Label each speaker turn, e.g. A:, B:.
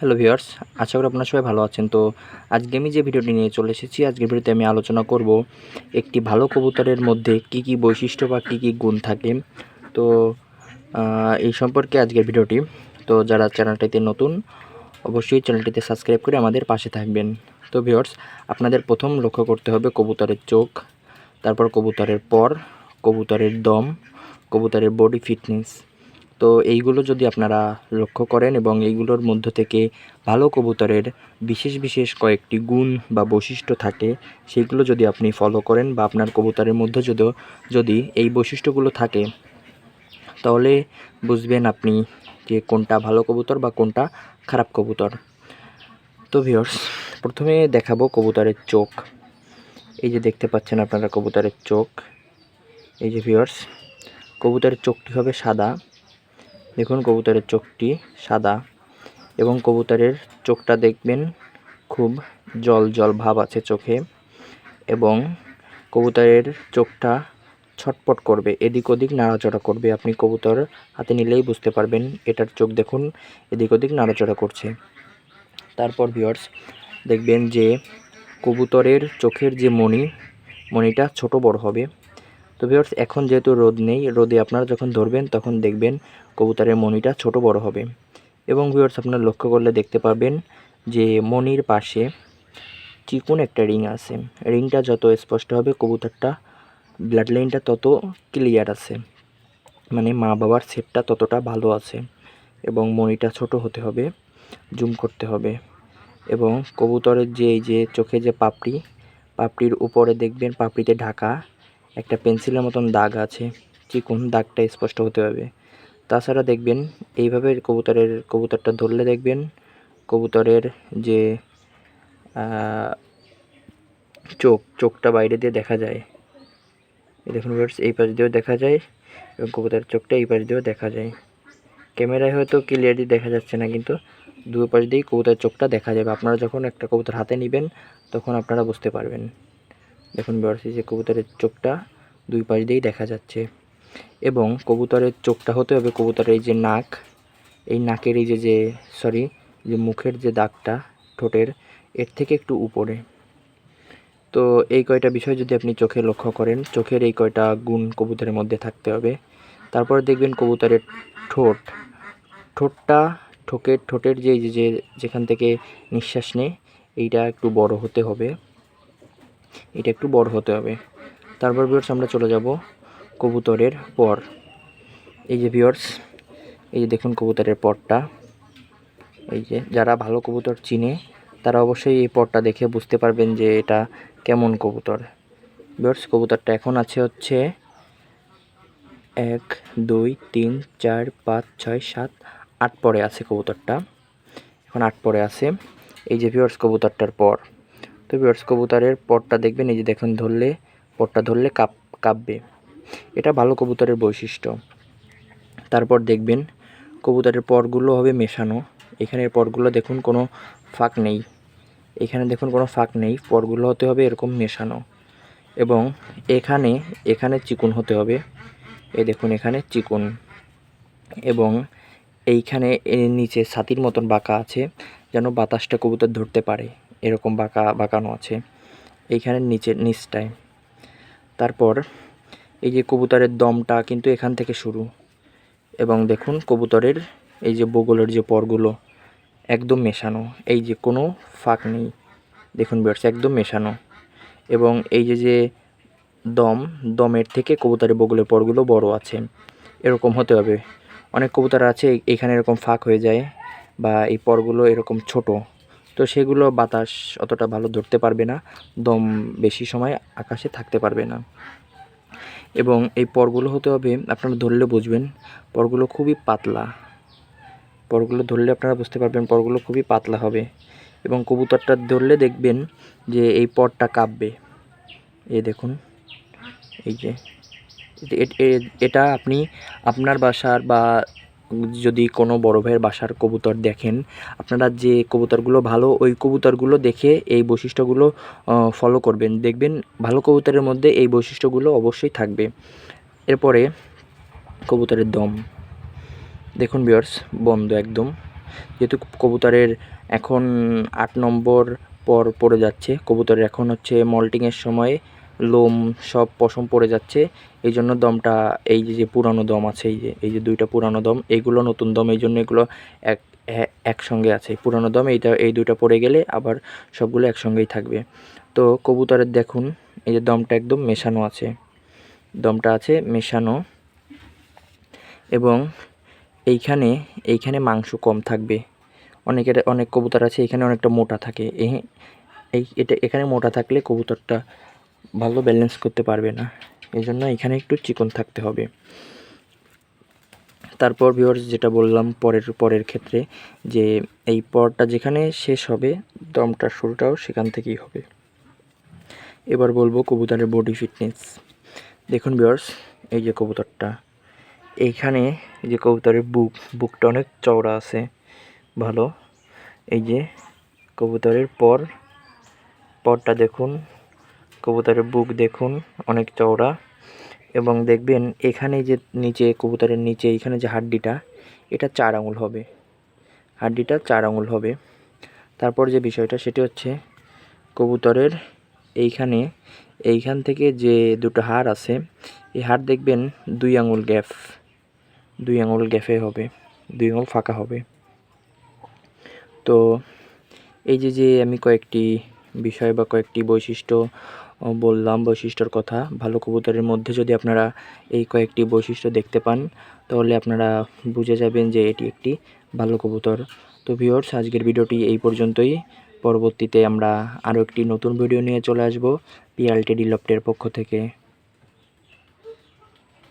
A: Hello viewers, আশা করি আপনারা সবাই ভালো আছেন। তো আজকে আমি যে ভিডিওটি নিয়ে চলে এসেছি, আজকের ভিডিওতে আমি আলোচনা করব একটি ভালো কবুতরের মধ্যে কি কি বৈশিষ্ট্য বা কি কি গুণ থাকে। তো এই সম্পর্কে আজকের ভিডিওটি। তো যারা চ্যানেলটিতে নতুন, অবশ্যই চ্যানেলটিতে সাবস্ক্রাইব করে আমাদের পাশে থাকবেন। তো ভিউয়ার্স, আপনাদের প্রথম লক্ষ্য করতে হবে কবুতরের চোখ, তারপর কবুতরের পর, কবুতরের দম, কবুতরের বডি ফিটনেস। তো এইগুলো যদি আপনারা লক্ষ্য করেন এবং এইগুলোর মধ্য থেকে ভালো কবুতরের বিশেষ বিশেষ কয়েকটি গুণ বা বৈশিষ্ট্য থাকে সেইগুলো যদি আপনি ফলো করেন বা আপনার কবুতরের মধ্যে যদি যদি এই বৈশিষ্ট্যগুলো থাকে, তাহলে বুঝবেন আপনি যে কোনটা ভালো কবুতর বা কোনটা খারাপ কবুতর। তো ভিওর্স প্রথমে দেখাবো কবুতরের চোখ। এই যে দেখতে পাচ্ছেন আপনারা কবুতরের চোখ। এই যে ভিওর্স কবুতরের চোখটি হবে সাদা। দেখুন কবুতরের চোখটি সাদা এবং কবুতরের চোখটা দেখবেন খুব জল জল ভাব আছে চোখে এবং কবুতরের চোখটা ছটপট করবে, এদিক ওদিক নাড়াচড়া করবে। আপনি কবুতর হাতে নিলেই বুঝতে পারবেন এটার চোখ দেখুন, এদিক ওদিক নাড়াচড়া করছে। তারপর ভিওর্স দেখবেন যে কবুতরের চোখের যে মণি, মণিটা ছোট বড় হবে। তো ভিওর্স এখন যেহেতু রোদ নেই, রোদে আপনারা যখন ধরবেন, তখন দেখবেন কবুতরের মণিটা ছোট বড় হবে। এবং ভিউয়ার্স আপনারা লক্ষ্য করলে দেখতে পাবেন যে মণির পাশে চিকন একটা রিং আছে। রিংটা যত স্পষ্ট হবে, কবুতরটা ব্লাড লাইনটা তত ক্লিয়ার আছে। মানে মা বাবার সেটটা ততটা ভালো আছে। এবং মণিটা ছোট হতে হবে জুম করতে হবে। এবং কবুতরের যে, এই যে চোখে যে পাপড়ি, পাপড়ির উপরে দেখবেন পাপড়িতে ঢাকা একটা পেন্সিলের মতন দাগ আছে, চিকন দাগটা স্পষ্ট হতে হবে। তাছাড়া দেখবেন, এইভাবে কবুতরের, কবুতরটা ধরলে দেখবেন, কবুতরের যে চোখ, চোখটা বাইরে দিয়ে দেখা যায়। দেখুন ভিউয়ার্স এই পাশ দিয়েও দেখা যায় এবং কবুতরের চোখটা এই পাশ দিয়েও দেখা যায়। ক্যামেরায় হয়তো ক্লিয়ারলি দেখা যাচ্ছে না, কিন্তু দু পাশ দিয়েই কবুতরের চোখটা দেখা যাবে। আপনারা যখন একটা কবুতর হাতে নেবেন, তখন আপনারা বুঝতে পারবেন। দেখুন এই যে কবুতরের চোখটা দুই পাশ দিয়েই দেখা যাচ্ছে। এবং কবুতরের চোখটা হতে হবে কবুতরের এই যে নাক, এই নাকের এই যে যে সরি যে মুখের যে দাগটা ঠোঁটের, এর থেকে একটু উপরে। তো এই কয়টা বিষয় যদি আপনি চোখে লক্ষ্য করেন, চোখের এই কয়টা গুণ কবুতরের মধ্যে থাকতে হবে। তারপর দেখবেন কবুতরের ঠোঁট, ঠোঁটটা ঠোকের, ঠোঁটের যে, যে- যেখান থেকে নিঃশ্বাস নেয়, এইটা একটু বড় হতে হবে। এটা একটু বড় হতে হবে। তারপর ভিউয়ার্স আমরা চলে যাব কবুতরের পর। এই যে ভিউয়ার্স এই যে দেখুন কবুতরের পরটা এই যে যারা ভালো কবুতর চিনে, তারা অবশ্যই এই পরটা দেখে বুঝতে পারবেন যে এটা কেমন কবুতর। ভিউয়ার্স কবুতরটা এখন আছে হচ্ছে এক, দুই, তিন, চার, পাঁচ, ছয়, সাত, আট পরে আছে কবুতরটা। এখন আট পরে আছে। এই যে ভিউয়ার্স কবুতরটার পর। তো ভিউয়ার্স কবুতরের পরটা দেখবেন, এই যে দেখুন ধরলে পরটা ধরলে কাপ, কাঁপবে। এটা ভালো কবুতরের বৈশিষ্ট্য। তারপর দেখবেন, কবুতরের পরগুলো হবে মেশানো। এখানের পরগুলো দেখুন কোনো ফাঁক নেই। এখানে দেখুন কোনো ফাঁক নেই পরগুলো হতে হবে এরকম মেশানো। এবং এখানে এখানে চিকুন হতে হবে। এই দেখুন এখানে চিকুন। এবং এইখানে নিচে ছাতির মতন বাঁকা আছে, যেন বাতাসটা কবুতর ধরতে পারে। এরকম বাঁকা, বাঁকানো আছে। এইখানের নিচে, নিচটায়। তারপর এই যে কবুতরের দমটা কিন্তু এখান থেকে শুরু। এবং দেখুন, কবুতরের এই যে বগলের যে পরগুলো একদম মেশানো। এই যে কোনো ফাঁক নেই। দেখুন বেড়ছে একদম মেশানো। এবং এই যে যে দম, দমের থেকে কবুতরের বগলের পরগুলো বড় আছে। এরকম হতে হবে। অনেক কবুতর আছে, এখানে এরকম ফাঁক হয়ে যায় বা এই পরগুলো এরকম ছোট। তো সেগুলো বাতাস অতটা ভালো ধরতে পারবে না, দম বেশি সময় আকাশে থাকতে পারবে না। এবং এই পরগুলো হতে হবে, আপনারা ধরলে বুঝবেন, পরগুলো খুবই পাতলা। পরগুলো ধরলে আপনারা বুঝতে পারবেন পরগুলো খুবই পাতলা হবে। এবং কবুতরটা ধরলে দেখবেন যে এই পরটা কাঁপবে। এই দেখুন, এই যে এটা আপনি আপনার বাসার বা যদি কোনো বড় ভাইয়ের বাসার কবুতর দেখেন, আপনারা যে কবুতরগুলো ভালো, ওই কবুতরগুলো দেখে এই বৈশিষ্ট্যগুলো ফলো করবেন। দেখবেন ভালো কবুতরের মধ্যে এই বৈশিষ্ট্যগুলো অবশ্যই থাকবে। এরপরে কবুতরের দম। দেখুন বিয়ার্স বন্ধ একদম। যেহেতু কবুতরের এখন আট নম্বর পর পড়ে যাচ্ছে, কবুতরের এখন হচ্ছে মল্টিংয়ের সময় লোম সব পশম পড়ে যাচ্ছে। এই জন্য দমটা, এই যে যে পুরানো দম আছে, এই যে এই যে দুইটা পুরানো দম এইগুলো নতুন দম, এই জন্য এগুলো এক একসঙ্গে আছে। পুরানো দম, এইটা, এই দুইটা পড়ে গেলে আবার সবগুলো একসঙ্গেই থাকবে। তো কবুতরের দেখুন, এই যে দমটা একদম মেশানো আছে। দমটা আছে মেশানো এবং এইখানে এইখানে মাংস কম থাকবে। অনেকের, অনেক কবুতর আছে, এখানে অনেকটা মোটা থাকে। এই, এটা, এখানে মোটা থাকলে কবুতরটা ভালো ব্যালেন্স করতে পারবে না। এই জন্য এখানে একটু চিকন থাকতে হবে। তারপর ভিউয়ার্স যেটা বললাম পরের পরের ক্ষেত্রে যে এই পরটা যেখানে শেষ হবে দমটার শুরুটাও সেখান থেকেই হবে। এবার বলব কবুতরের বডি ফিটনেস দেখুন ভিউয়ার্স এই যে কবুতরটা। এইখানে এই যে কবুতরের বুক, বুকটা অনেক চওড়া আছে, ভালো। এই যে কবুতরের পর, পরটা দেখুন কবুতরের বুক দেখুন, অনেক চওড়া। এবং দেখবেন এখানে যে নিচে, কবুতরের নিচে এইখানে যে হাড্ডিটা, এটা চার আঙুল হবে। হাড্ডিটা চার আঙুল হবে। তারপর যে বিষয়টা, সেটি হচ্ছে কবুতরের এইখানে, এইখান থেকে যে দুটো হাড় আছে, এই হাড় দেখবেন দুই আঙুল গ্যাপ দুই আঙুল গ্যাপে হবে, দুই আঙুল ফাঁকা হবে। তো এই যে যে আমি কয়েকটি বিষয় বা কয়েকটি বৈশিষ্ট্য বললাম বৈশিষ্ট্যর কথা। ভালো কবুতরের মধ্যে যদি আপনারা এই কয়েকটি বৈশিষ্ট্য দেখতে পান, তাহলে আপনারা বুঝে যাবেন যে এটি একটি ভালো কবুতর। তো ভিওর্স আজকের ভিডিওটি এই পর্যন্তই। পরবর্তীতে আমরা আরও একটি নতুন ভিডিও নিয়ে চলে আসব পিআলটি ডিলপ্টের পক্ষ থেকে।